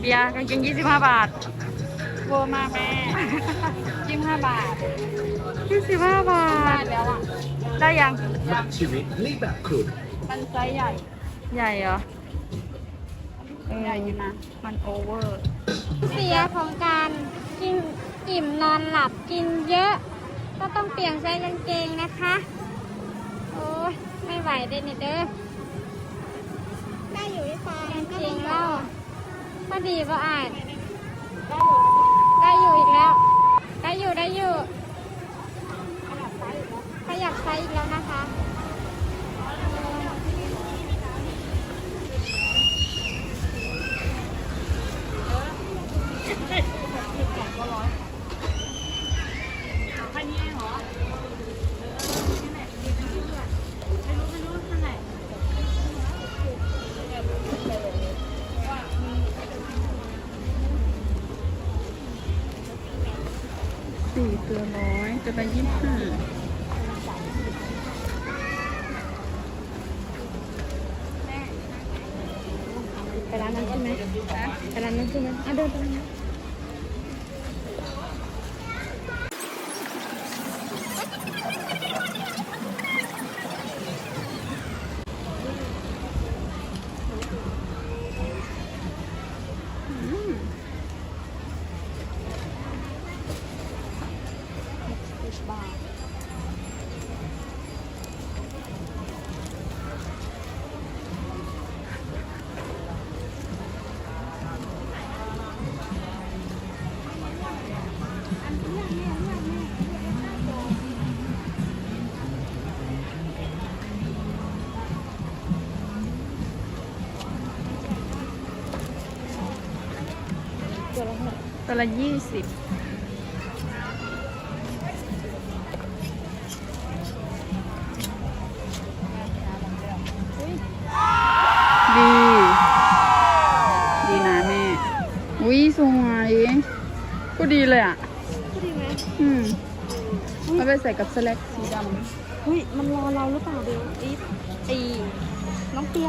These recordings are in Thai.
เบียร์กางเกงยี่สิบห้าบาทเวอร์มากแม่ยี่สิบห้าบาทยี่สิบห้าบาได้ท แล้วอะได้ยังแบบชีวิตนี่แบบคุณ มันไซส์ใหญ่ใหญ่เหรอใหญ่อยู่นะมันโอเวอร์ เสียของการกินอิ่มนอนหลับกินเยอะ ก็ต้องเปลี่ยนไซส์กางเกงนะคะ โอ้ยไม่ไหวเด้เนี่ยเด้อ พอดีบ่อ่าน สี่ตัวร้อยตัวละยี่สิบห้าไปร้านนั้นใช่ไหมไปร้านนั้นใช่ไหมอะเดินไปร้านนั้น ตัวละยี่สิบดี ดีนะแม่ อุ้ยสวยก็ดีเลยอะ ก็ดีไหมอืมเอาไปใส่กับสแล็กสีดเฮ้ย มันรอเราหรือเปล่าเบลอีฟไอ้น้องเปีย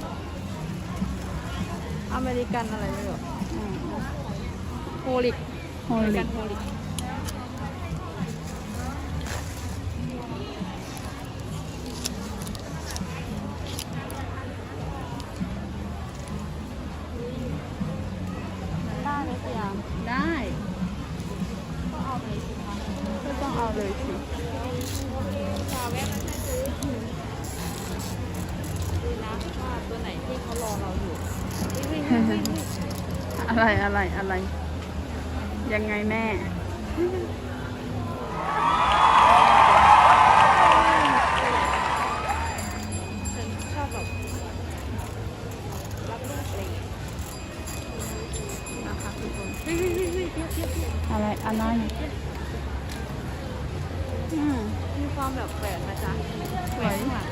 อเมริกันอะไรไม่รู้อืมโฮลิกโฮอเมริลิกันโฮลิกได้เลยสยามได้ก็เอาไปสิคะก็ต้องเอาเลยสิ ชาแวะมาให้ซื้อดูนะ ว่าตัวไหนที่เขารอเราอยู่วิ่งวิ่งวิ่งวิ่งวิ่งอะไรอะไรอะไร ยังไงแม่ ฉันชอบแบบรับลูกอะไรอย่างเงี้ยนะคะทุกคนวิ่งวิ่งวิ่งวิ่งเพี้ยเพี้ยเพี้ยอะไรอะไรอืมมีความแบบแปลกนะจ๊ะสวยข้างหลัง